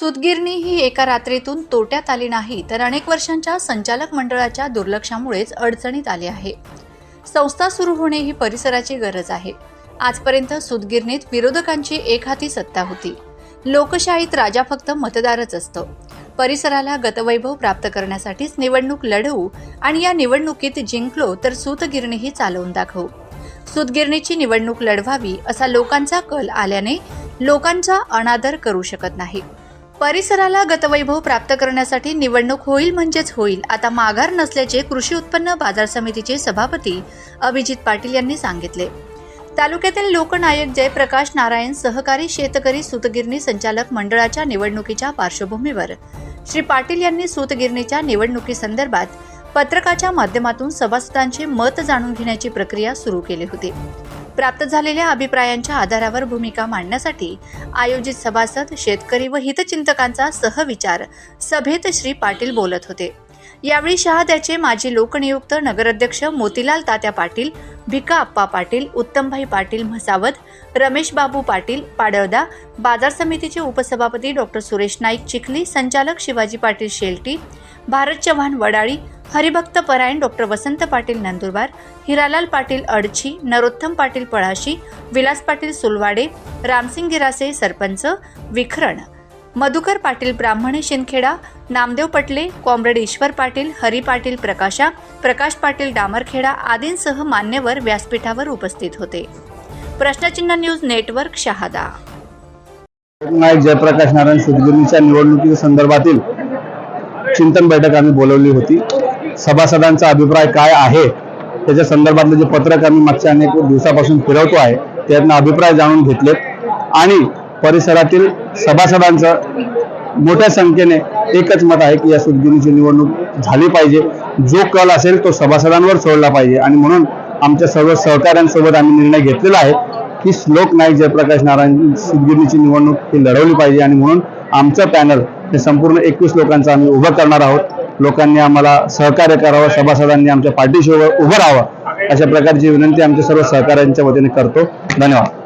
सूतगिरणी ही एका रात्रीतून तोट्यात आली नाही तर अनेक वर्षांच्या संचालक मंडळाच्या दुर्लक्षामुळेच अडचणीत आली आहे. संस्था सुरू होणे ही परिसराची गरज आहे. आजपर्यंत सूतगिरणीत विरोधकांची एक हाती सत्ता होती. लोकशाहीत राजा फक्त मतदारच असतो. परिसराला गतवैभव प्राप्त करण्यासाठीच निवडणूक लढवू आणि या निवडणुकीत जिंकलो तर सूतगिरणीही चालवून दाखवू. सूतगिरणीची निवडणूक लढवावी असा लोकांचा कल आल्याने लोकांचा अनादर करू शकत नाही. परिसराला गतवैभव प्राप्त करण्यासाठी निवडणूक होईल म्हणजेच होईल. आता माघार नसल्याचे कृषी उत्पन्न बाजार समितीचे सभापती अभिजित पाटील यांनी सांगितले. तालुक्यातील लोकनायक जयप्रकाश नारायण सहकारी शेतकरी सूतगिरणी संचालक मंडळाच्या निवडणुकीच्या पार्श्वभूमीवर. श्री पाटील यांनी सूतगिरणीच्या निवडणुकीसंदर्भात पत्रकाच्या माध्यमातून सभासदांचे मत जाणून घेण्याची प्रक्रिया सुरू केली होती. प्राप्त झालेल्या अभिप्रायांच्या आधारावर भूमिका मांडण्यासाठी आयोजित सभासद शेतकरी व हितचिंतकांचा सहविचार सभेत श्री पाटील बोलत होते. यावेळी शहाद्याचे माजी लोकनियुक्त नगराध्यक्ष मोतीलाल तात्या पाटील भिका आप्पा पाटील उत्तमभाई पाटील म्हसावत रमेश बाबू पाटील पाडळदा बाजार समितीचे उपसभापती डॉक्टर सुरेश नाईक चिखली संचालक शिवाजी पाटील शेलटी भारत चव्हाण वडाळी हरिभक्त परायण डॉक्टर वसंत पाटील नंदुरबार हिरालाल पाटील अडची नरोत्तम पाटील पळाशी विलास पाटील सुलवाडे रामसिंग गिरासे सरपंच विखरण. मधुकर पाटील ब्राह्मणे शिंदखेडा नामदेव पटले कॉम्रेड ईश्वर पाटील हरी पाटील प्रकाशा प्रकाश पाटील डामरखेडा आदींसह मान्यवर व्यासपीठावर उपस्थित होते. Prashnachinha news network Shahada. Jayaprakash Narayan सुतगिरणीच्या निवडणुकी संदर्भातील चिंतन बैठक आम्ही बोलवली होती. सभासदांचा अभिप्राय काय आहे? त्याच्या संदर्भातलं जे पत्रक आम्ही मागच्या अनेक दिवसापासून फिरवतो आहे त्यातनं अभिप्राय जाणून घेतलेत. आणि परिसरातील सभासदांचं मोठ्या संख्येने एकच मत आहे की या सुदगिरीची निवडणूक झाली पाहिजे. जो कल असेल तो सभासदांवर सोडला पाहिजे. आणि म्हणून आमच्या सर्व सहकाऱ्यांसोबत आम्ही निर्णय घेतलेला आहे की श्लोक नाईक जयप्रकाश नारायण सुतगिरणीची निवडणूक ही लढवली पाहिजे. आणि म्हणून आमचं पॅनल हे संपूर्ण एकवीस लोकांचं आम्ही उभं करणार आहोत. लोकांनी आम्हाला सहकार्य करावं सभासदांनी आमच्या पाठीशी उभं उभं राहावं अशा प्रकारची विनंती आमच्या सर्व सहकाऱ्यांच्या वतीने करतो. धन्यवाद.